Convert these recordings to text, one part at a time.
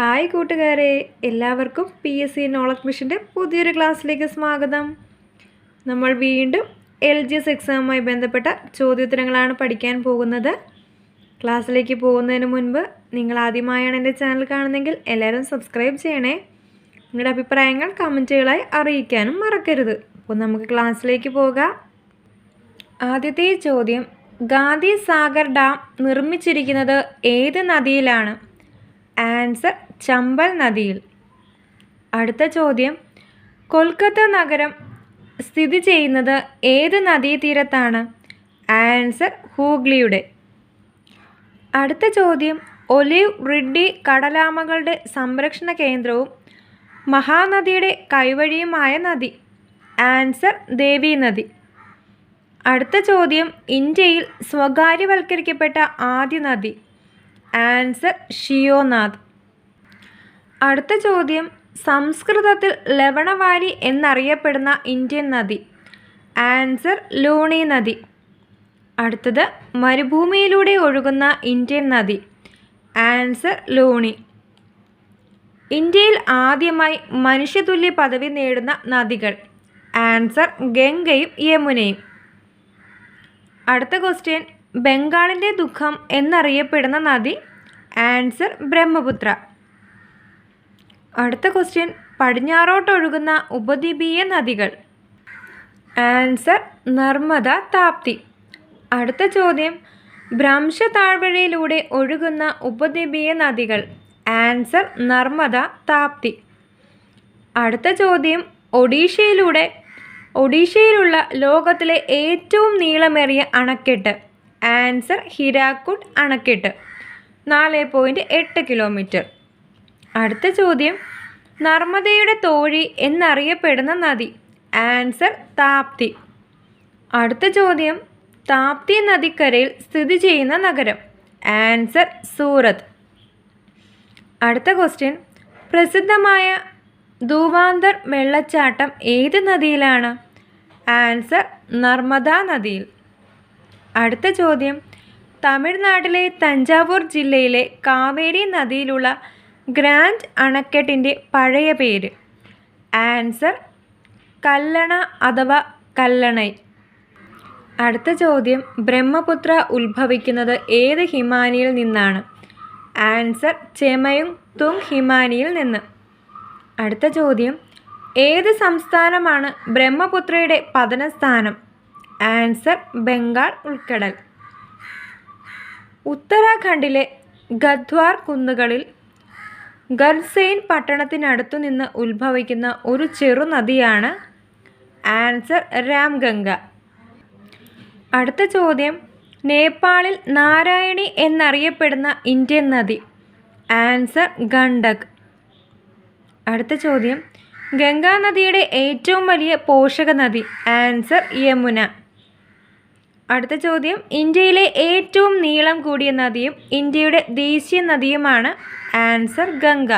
Hi കൂട്ടുകാരെ എല്ലാവർക്കും P S C knowledge മിഷന്റെ പുതിയൊരു ക്ലാസ്സിലേക്ക് സ്വാഗതം. നമ്മൾ വീണ്ടും എൽ ജി എസ് എക്സാമുമായി ബന്ധപ്പെട്ട ചോദ്യോത്തരങ്ങളാണ് പഠിക്കാൻ പോകുന്നത്. ക്ലാസ്സിലേക്ക് പോകുന്നതിന് മുൻപ് നിങ്ങൾ ആദ്യമായാണ് എന്റെ ചാനൽ കാണുന്നതെങ്കിൽ എല്ലാവരും സബ്സ്ക്രൈബ് ചെയ്യണേ. നിങ്ങളുടെ അഭിപ്രായങ്ങൾ കമന്റുകളായി അറിയിക്കാനും മറക്കരുത്. അപ്പോൾ നമുക്ക് ക്ലാസ്സിലേക്ക് പോകാം. ആദ്യത്തെ ചോദ്യം ഗാന്ധി സാഗർ ഡാം നിർമ്മിച്ചിരിക്കുന്നത് ഏത് നദിയിലാണ്? ആൻസർ ചമ്പൽ നദിയിൽ. അടുത്ത ചോദ്യം. കൊൽക്കത്ത നഗരം സ്ഥിതി ചെയ്യുന്നത് ഏത് നദീതീരത്താണ്? ആൻസർ ഹൂഗ്ലിയുടെ. അടുത്ത ചോദ്യം. ഒലിവ് റിഡ്ഡി കടലാമകളുടെ സംരക്ഷണ കേന്ദ്രവും മഹാനദിയുടെ കൈവഴിയുമായ നദി. ആൻസർ ദേവി നദി. അടുത്ത ചോദ്യം. ഇന്ത്യയിൽ സ്വകാര്യവൽക്കരിക്കപ്പെട്ട ആദ്യ നദി. ആൻസർ ഷിയോനാഥ്. അടുത്ത ചോദ്യം. സംസ്കൃതത്തിൽ ലവണവാരി എന്നറിയപ്പെടുന്ന ഇന്ത്യൻ നദി. ആൻസർ ലൂണി നദി. അടുത്തത് മരുഭൂമിയിലൂടെ ഒഴുകുന്ന ഇന്ത്യൻ നദി. ആൻസർ ലൂണി. ഇന്ത്യയിൽ ആദ്യമായി മനുഷ്യതുല്യ പദവി നേടുന്ന നദികൾ. ആൻസർ ഗംഗയും യമുനയും. അടുത്ത ക്വസ്റ്റ്യൻ ബംഗാളിന്റെ ദുഃഖം എന്നറിയപ്പെടുന്ന നദി. ആൻസർ ബ്രഹ്മപുത്ര. അടുത്ത ക്വസ്റ്റ്യൻ പടിഞ്ഞാറോട്ടൊഴുകുന്ന ഉപദ്വീപീയ നദികൾ. ആൻസർ നർമ്മദ താപ്തി. അടുത്ത ചോദ്യം. ഭ്രംശ താഴ്വരയിലൂടെ ഒഴുകുന്ന ഉപദ്വീപീയ നദികൾ. ആൻസർ നർമ്മദ താപ്തി. അടുത്ത ചോദ്യം. ഒഡീഷയിലൂടെ ഒഡീഷയിലുള്ള ലോകത്തിലെ ഏറ്റവും നീളമേറിയ അണക്കെട്ട്. ആൻസർ ഹിരാക്കുഡ് അണക്കെട്ട്. നാല് പോയിന്റ് എട്ട് കിലോമീറ്റർ അടുത്ത ചോദ്യം. നർമ്മദയുടെ തോഴി എന്നറിയപ്പെടുന്ന നദി. ആൻസർ താപ്തി. അടുത്ത ചോദ്യം. താപ്തി നദിക്കരയിൽ സ്ഥിതി ചെയ്യുന്ന നഗരം. ആൻസർ സൂറത്ത്. അടുത്ത ക്വസ്റ്റ്യൻ. പ്രസിദ്ധമായ ധൂവാന്തർ വെള്ളച്ചാട്ടം ഏത് നദിയിലാണ്? ആൻസർ നർമ്മദ നദിയിൽ. അടുത്ത ചോദ്യം. തമിഴ്നാട്ടിലെ തഞ്ചാവൂർ ജില്ലയിലെ കാവേരി നദിയിലുള്ള ഗ്രാൻഡ് അണക്കെട്ടിന്റെ പഴയ പേര്. ആൻസർ കല്ലണ അഥവാ കല്ലണൈ. അടുത്ത ചോദ്യം ബ്രഹ്മപുത്ര ഉത്ഭവിക്കുന്നത് ഏത് ഹിമാനിയിൽ നിന്നാണ്? ആൻസർ ചെമയും തുങ് ഹിമാനിയിൽ നിന്ന്. അടുത്ത ചോദ്യം ഏത് സംസ്ഥാനമാണ് ബ്രഹ്മപുത്രയുടെ പതനസ്ഥാനം? ആൻസർ ബംഗാൾ ഉൾക്കടൽ. ഉത്തരാഖണ്ഡിലെ ഗദ്വാർ കുന്നുകളിൽ ഗർസെയിൻ പട്ടണത്തിനടുത്തു നിന്ന് ഉത്ഭവിക്കുന്ന ഒരു ചെറുനദിയാണ് ആൻസർ രാംഗംഗ. അടുത്ത ചോദ്യം നേപ്പാളിൽ നാരായണി എന്നറിയപ്പെടുന്ന ഇന്ത്യൻ നദി. ആൻസർ ഗണ്ഡക്. അടുത്ത ചോദ്യം ഗംഗാനദിയുടെ ഏറ്റവും വലിയ പോഷക നദി ആൻസർ യമുന. അടുത്ത ചോദ്യം. ഇന്ത്യയിലെ ഏറ്റവും നീളം കൂടിയ നദിയും ഇന്ത്യയുടെ ദേശീയ നദിയുമാണ് ആൻസർ ഗംഗ.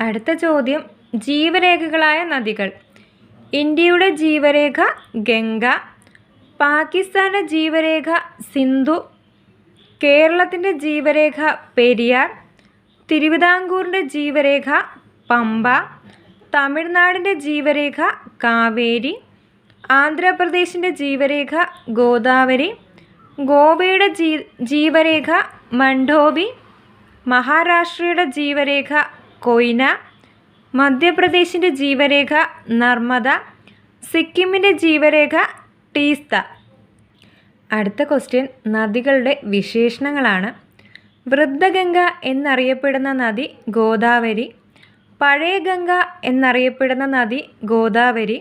അടുത്ത ചോദ്യം. ജീവരേഖകളായ നദികൾ. ഇന്ത്യയുടെ ജീവരേഖ ഗംഗ പാകിസ്ഥാന്റെ ജീവരേഖ സിന്ധു കേരളത്തിന്റെ ജീവരേഖ പെരിയാർ തിരുവിതാംകൂറിന്റെ ജീവരേഖ പമ്പ തമിഴ്നാടിന്റെ ജീവരേഖ കാവേരി ആന്ധ്രാപ്രദേശിന്റെ ജീവരേഖ ഗോദാവരി ഗോവയുടെ ജീവരേഖ മണ്ഡോവി മഹാരാഷ്ട്രയുടെ ജീവരേഖ കൊയ്ന മധ്യപ്രദേശിന്റെ ജീവരേഖ നർമ്മദ സിക്കിമിന്റെ ജീവരേഖ ടീസ്ത. അടുത്ത ക്വസ്റ്റ്യൻ നദികളുടെ വിശേഷണങ്ങളാണ്. വൃദ്ധഗംഗ എന്നറിയപ്പെടുന്ന നദി ഗോദാവരി പഴയ ഗംഗ എന്നറിയപ്പെടുന്ന നദി ഗോദാവരി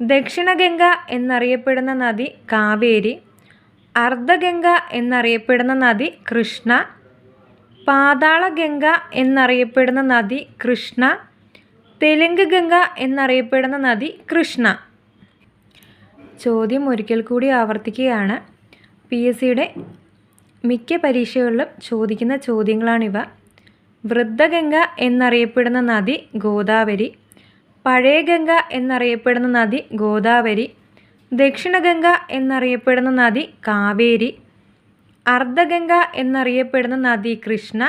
ദക്ഷിണഗംഗ എന്നറിയപ്പെടുന്ന നദി കാവേരി അർദ്ധഗംഗ എന്നറിയപ്പെടുന്ന നദി കൃഷ്ണ പാതാളഗംഗ എന്നറിയപ്പെടുന്ന നദി കൃഷ്ണ തെലുങ്ക് ഗംഗ എന്നറിയപ്പെടുന്ന നദി കൃഷ്ണ. ചോദ്യം ഒരിക്കൽ കൂടി ആവർത്തിക്കുകയാണ്. പി. എസ്. സിയുടെ മിക്ക പരീക്ഷകളിലും ചോദിക്കുന്ന ചോദ്യങ്ങളാണിവ. വൃദ്ധഗംഗ എന്നറിയപ്പെടുന്ന നദി ഗോദാവരി പഴയ ഗംഗ എന്നറിയപ്പെടുന്ന നദി ഗോദാവരി ദക്ഷിണഗംഗ എന്നറിയപ്പെടുന്ന നദി കാവേരി അർദ്ധഗംഗ എന്നറിയപ്പെടുന്ന നദി കൃഷ്ണ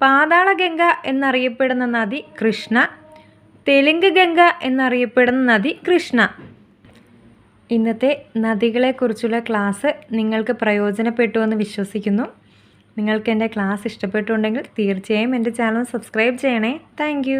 പാതാളഗംഗ എന്നറിയപ്പെടുന്ന നദി കൃഷ്ണ തെലുങ്ക് ഗംഗ എന്നറിയപ്പെടുന്ന നദി കൃഷ്ണ. ഇന്നത്തെ നദികളെക്കുറിച്ചുള്ള ക്ലാസ് നിങ്ങൾക്ക് പ്രയോജനപ്പെട്ടു എന്ന് വിശ്വസിക്കുന്നു. നിങ്ങൾക്ക് എന്റെ ക്ലാസ് ഇഷ്ടപ്പെട്ടുണ്ടെങ്കിൽ തീർച്ചയായും എന്റെ ചാനൽ സബ്സ്ക്രൈബ് ചെയ്യണേ. താങ്ക്